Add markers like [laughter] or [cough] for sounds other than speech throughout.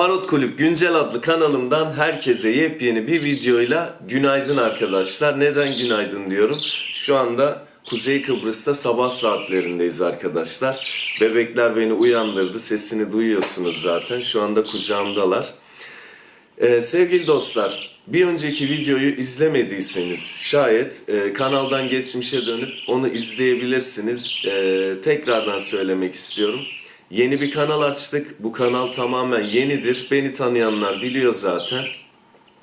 Parot Kulüp Güncel adlı kanalımdan herkese yepyeni bir videoyla günaydın arkadaşlar. Neden günaydın diyorum? Şu anda Kuzey Kıbrıs'ta sabah saatlerindeyiz arkadaşlar. Bebekler beni uyandırdı. Sesini duyuyorsunuz zaten. Şu anda kucağımdalar. Ee, sevgili dostlar, bir önceki videoyu izlemediyseniz şayet e, kanaldan geçmişe dönüp onu izleyebilirsiniz. Ee, tekrardan söylemek istiyorum. Yeni bir kanal açtık. Bu kanal tamamen yenidir. Beni tanıyanlar biliyor zaten.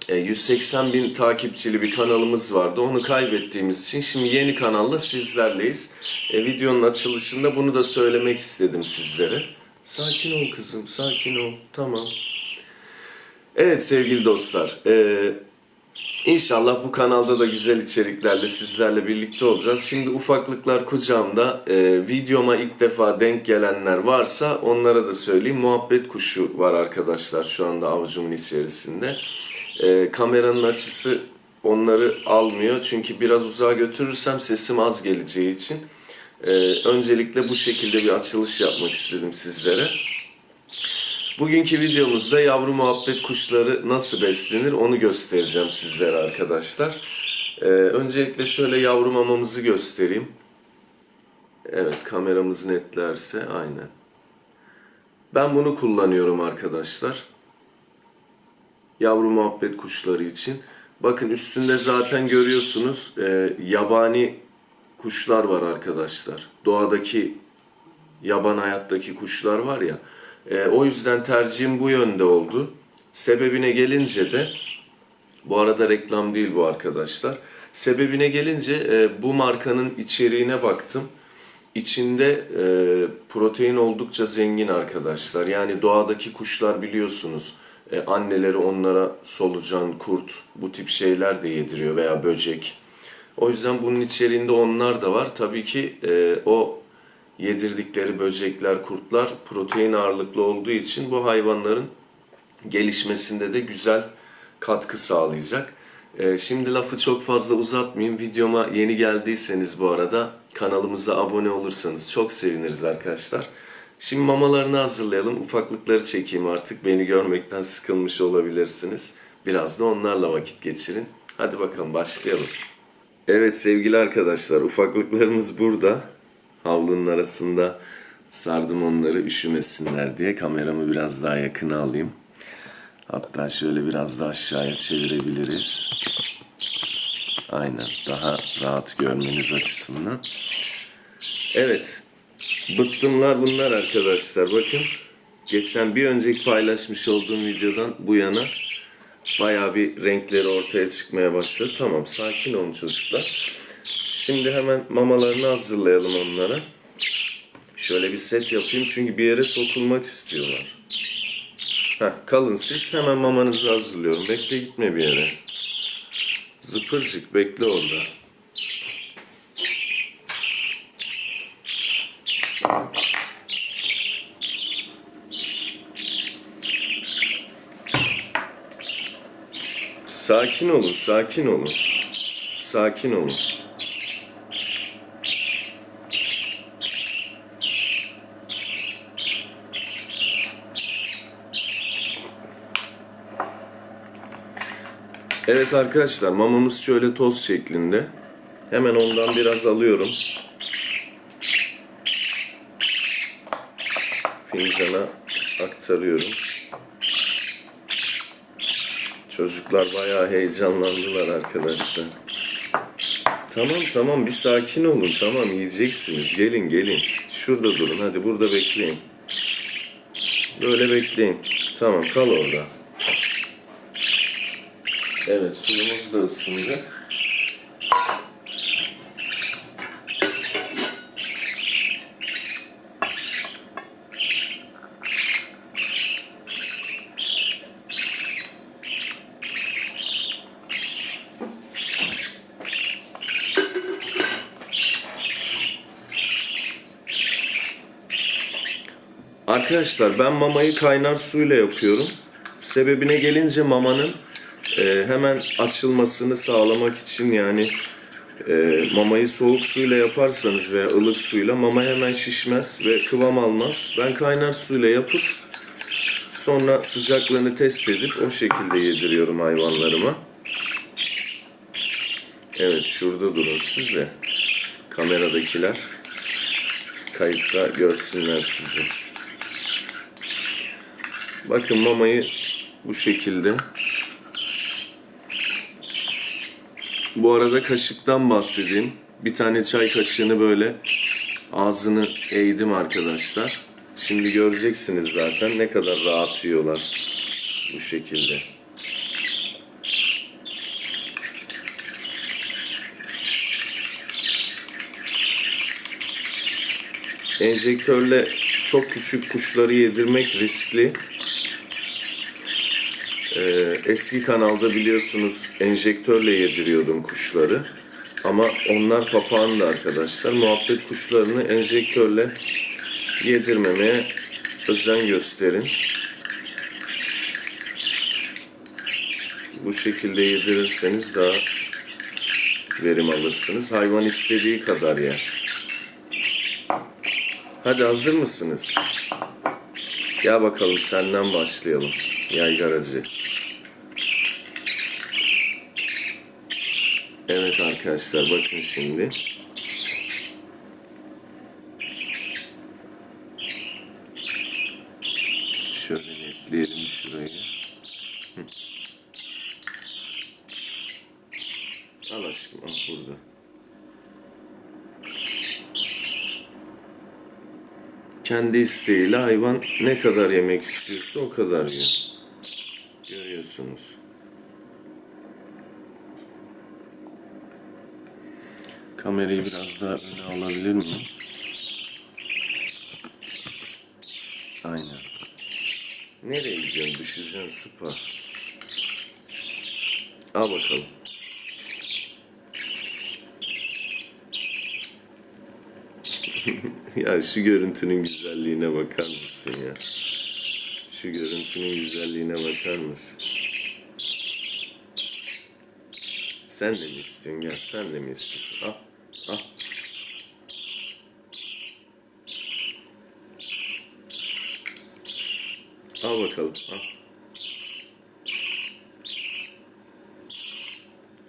E, 180 bin takipçili bir kanalımız vardı. Onu kaybettiğimiz için şimdi yeni kanalla sizlerleyiz. E, videonun açılışında bunu da söylemek istedim sizlere. Sakin ol kızım, sakin ol. Tamam. Evet sevgili dostlar. E, İnşallah bu kanalda da güzel içeriklerle sizlerle birlikte olacağız. Şimdi ufaklıklar kucağımda. Ee, videoma ilk defa denk gelenler varsa onlara da söyleyeyim. Muhabbet kuşu var arkadaşlar şu anda avucumun içerisinde. Ee, kameranın açısı onları almıyor. Çünkü biraz uzağa götürürsem sesim az geleceği için. Ee, öncelikle bu şekilde bir açılış yapmak istedim sizlere. Bugünkü videomuzda yavru muhabbet kuşları nasıl beslenir onu göstereceğim sizlere arkadaşlar. Ee, öncelikle şöyle yavru mamamızı göstereyim. Evet kameramız netlerse aynen. Ben bunu kullanıyorum arkadaşlar. Yavru muhabbet kuşları için. Bakın üstünde zaten görüyorsunuz e, yabani kuşlar var arkadaşlar. Doğadaki yaban hayattaki kuşlar var ya. E, o yüzden tercihim bu yönde oldu. Sebebine gelince de bu arada reklam değil bu arkadaşlar. Sebebine gelince e, bu markanın içeriğine baktım. İçinde e, protein oldukça zengin arkadaşlar. Yani doğadaki kuşlar biliyorsunuz. E, anneleri onlara solucan, kurt bu tip şeyler de yediriyor veya böcek. O yüzden bunun içeriğinde onlar da var. Tabii ki e, o yedirdikleri böcekler, kurtlar protein ağırlıklı olduğu için bu hayvanların gelişmesinde de güzel katkı sağlayacak. Ee, şimdi lafı çok fazla uzatmayayım. Videoma yeni geldiyseniz bu arada kanalımıza abone olursanız çok seviniriz arkadaşlar. Şimdi mamalarını hazırlayalım. Ufaklıkları çekeyim artık. Beni görmekten sıkılmış olabilirsiniz. Biraz da onlarla vakit geçirin. Hadi bakalım başlayalım. Evet sevgili arkadaşlar ufaklıklarımız burada havlunun arasında sardım onları üşümesinler diye kameramı biraz daha yakına alayım. Hatta şöyle biraz da aşağıya çevirebiliriz. Aynen daha rahat görmeniz açısından. Evet. Bıttımlar bunlar arkadaşlar. Bakın. Geçen bir önceki paylaşmış olduğum videodan bu yana bayağı bir renkleri ortaya çıkmaya başladı. Tamam sakin olun çocuklar. Şimdi hemen mamalarını hazırlayalım onlara. Şöyle bir set yapayım çünkü bir yere sokulmak istiyorlar. Heh, kalın siz hemen mamanızı hazırlıyorum. Bekle gitme bir yere. Zıpırcık bekle orada. Sakin olun, sakin olun. Sakin olun. Evet arkadaşlar mamamız şöyle toz şeklinde. Hemen ondan biraz alıyorum. Fincana aktarıyorum. Çocuklar bayağı heyecanlandılar arkadaşlar. Tamam tamam bir sakin olun tamam yiyeceksiniz gelin gelin. Şurada durun hadi burada bekleyin. Böyle bekleyin. Tamam kal orada. Evet suyumuz da ısındı. Arkadaşlar ben mamayı kaynar suyla yapıyorum. Sebebine gelince mamanın e, hemen açılmasını sağlamak için yani e, mamayı soğuk suyla yaparsanız veya ılık suyla mama hemen şişmez ve kıvam almaz. Ben kaynar suyla yapıp Sonra sıcaklığını test edip o şekilde yediriyorum hayvanlarıma. Evet şurada durun siz de. Kameradakiler kayıtta görsünler sizi. Bakın mamayı bu şekilde. Bu arada kaşıktan bahsedeyim. Bir tane çay kaşığını böyle ağzını eğdim arkadaşlar. Şimdi göreceksiniz zaten ne kadar rahat yiyorlar bu şekilde. Enjektörle çok küçük kuşları yedirmek riskli. Ee, eski kanalda biliyorsunuz enjektörle yediriyordum kuşları. Ama onlar papağandı arkadaşlar. Muhabbet kuşlarını enjektörle yedirmemeye özen gösterin. Bu şekilde yedirirseniz daha verim alırsınız. Hayvan istediği kadar yer. Hadi hazır mısınız? Gel bakalım senden başlayalım. Yaygaracı. Evet arkadaşlar bakın şimdi. Şöyle netleyelim şurayı. Al aşkım al burada. Kendi isteğiyle hayvan ne kadar yemek istiyorsa o kadar yiyor. Görüyorsunuz. Kamerayı biraz daha öne alabilir miyim? Aynen. Nereye gidiyorsun? Düşeceksin sıpa. Al bakalım. [laughs] ya şu görüntünün güzelliğine bakar mısın ya? Şu görüntünün güzelliğine bakar mısın? Sen de mi istiyorsun? Gel sen de mi istiyorsun? Al. Al. Al bakalım.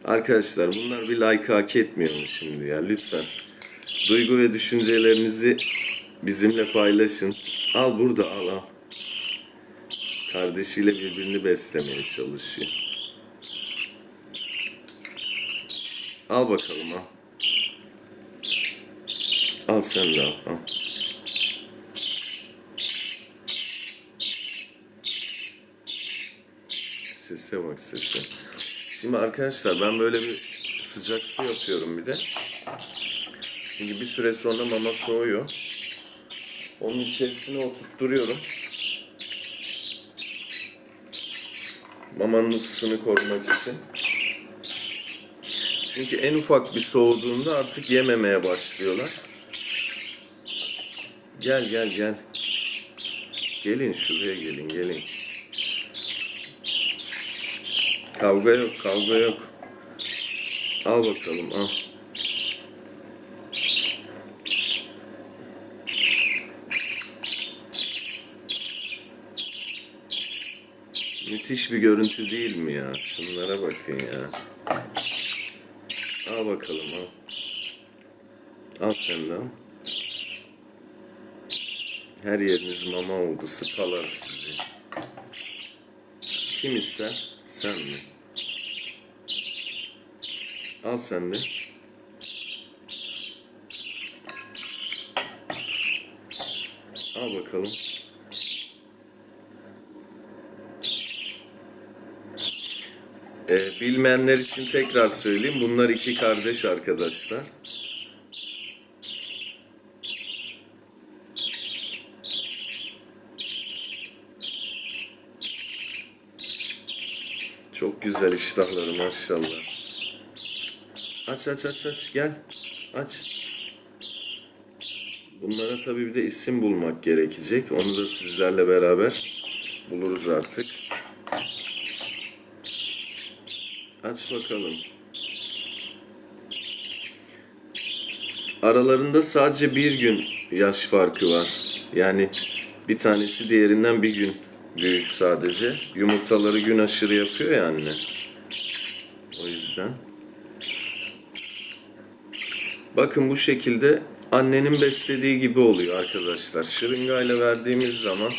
Al. Arkadaşlar bunlar bir like hak etmiyor mu şimdi ya? Lütfen. Duygu ve düşüncelerinizi bizimle paylaşın. Al burada al al. Kardeşiyle birbirini beslemeye çalışıyor. Al bakalım al. Al sen de al. al. Sese bak sese. Şimdi arkadaşlar ben böyle bir sıcak su yapıyorum bir de. Çünkü bir süre sonra mama soğuyor. Onun içerisine oturtturuyorum. Mamanın ısısını korumak için. Çünkü en ufak bir soğuduğunda artık yememeye başlıyorlar. Gel gel gel. Gelin şuraya gelin gelin. Kavga yok kavga yok. Al bakalım al. Müthiş bir görüntü değil mi ya? Şunlara bakın ya. Al bakalım al. Al sen de. Her yeriniz mama oldu. Sıpalar sizi. Kim ister? Sen mi? Al sen de. Al bakalım. Ee, bilmeyenler için tekrar söyleyeyim. Bunlar iki kardeş arkadaşlar. Çok güzel iştahları maşallah. Aç aç aç aç gel. Aç. Bunlara tabii bir de isim bulmak gerekecek. Onu da sizlerle beraber buluruz artık. Aç bakalım. Aralarında sadece bir gün yaş farkı var. Yani bir tanesi diğerinden bir gün büyük sadece. Yumurtaları gün aşırı yapıyor ya anne. O yüzden. Bakın bu şekilde annenin beslediği gibi oluyor arkadaşlar. Şırıngayla verdiğimiz zaman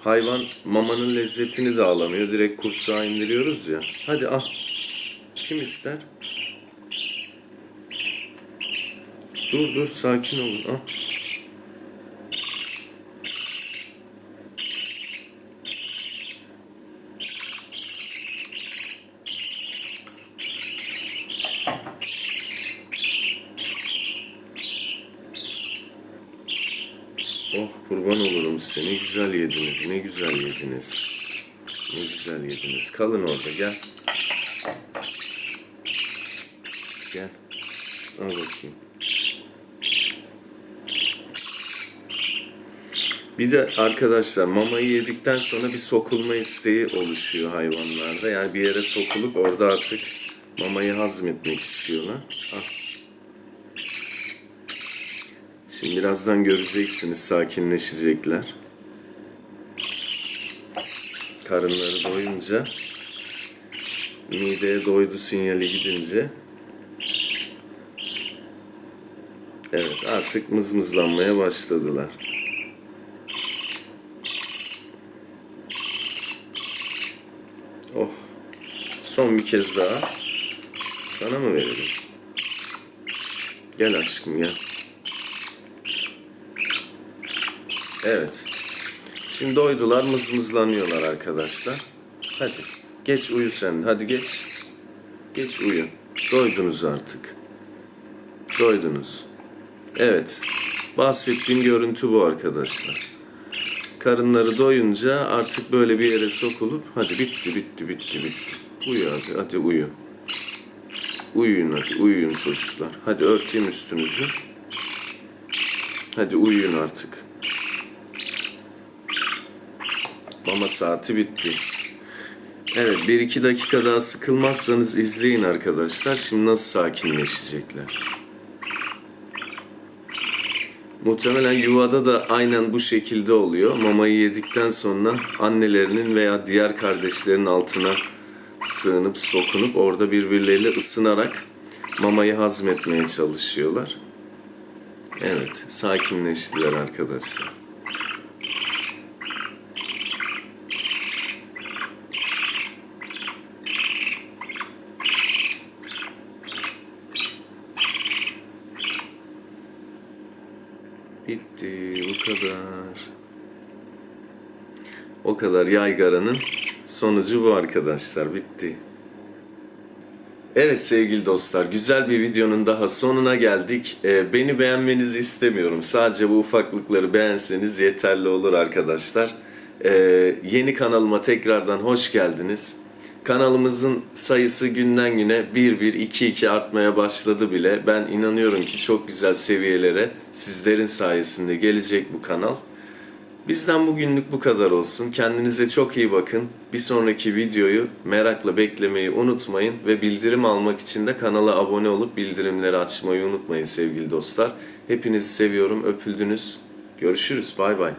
hayvan mamanın lezzetini de alamıyor. Direkt kursağa indiriyoruz ya. Hadi al. Kim ister? Dur dur sakin olun. Al. Oh kurban olurum size. Ne güzel yediniz. Ne güzel yediniz. Ne güzel yediniz. Kalın orada gel. Gel. Al bakayım. Bir de arkadaşlar mamayı yedikten sonra bir sokulma isteği oluşuyor hayvanlarda. Yani bir yere sokulup orada artık mamayı hazmetmek istiyorlar. Al. Şimdi birazdan göreceksiniz sakinleşecekler. Karınları doyunca mideye doydu sinyali gidince Evet artık mızmızlanmaya başladılar. Oh. Son bir kez daha. Sana mı verelim? Gel aşkım gel. Evet. Şimdi doydular mızmızlanıyorlar arkadaşlar. Hadi geç uyu sen. Hadi geç. Geç uyu. Doydunuz artık. Doydunuz. Evet. Bahsettiğim görüntü bu arkadaşlar. Karınları doyunca artık böyle bir yere sokulup hadi bitti bitti bitti bitti. Uyu hadi hadi uyu. Uyuyun hadi uyuyun çocuklar. Hadi örteyim üstünüzü. Hadi uyuyun artık. Mama saati bitti. Evet 1-2 dakika daha sıkılmazsanız izleyin arkadaşlar. Şimdi nasıl sakinleşecekler. Muhtemelen yuvada da aynen bu şekilde oluyor. Mamayı yedikten sonra annelerinin veya diğer kardeşlerin altına sığınıp sokunup orada birbirleriyle ısınarak mamayı hazmetmeye çalışıyorlar. Evet, sakinleştiler arkadaşlar. Bitti, bu kadar. O kadar yaygaranın sonucu bu arkadaşlar, bitti. Evet sevgili dostlar, güzel bir videonun daha sonuna geldik. Ee, beni beğenmenizi istemiyorum. Sadece bu ufaklıkları beğenseniz yeterli olur arkadaşlar. Ee, yeni kanalıma tekrardan hoş geldiniz. Kanalımızın sayısı günden güne 1-1-2-2 artmaya başladı bile. Ben inanıyorum ki çok güzel seviyelere sizlerin sayesinde gelecek bu kanal. Bizden bugünlük bu kadar olsun. Kendinize çok iyi bakın. Bir sonraki videoyu merakla beklemeyi unutmayın ve bildirim almak için de kanala abone olup bildirimleri açmayı unutmayın sevgili dostlar. Hepinizi seviyorum. Öpüldünüz. Görüşürüz. Bay bay.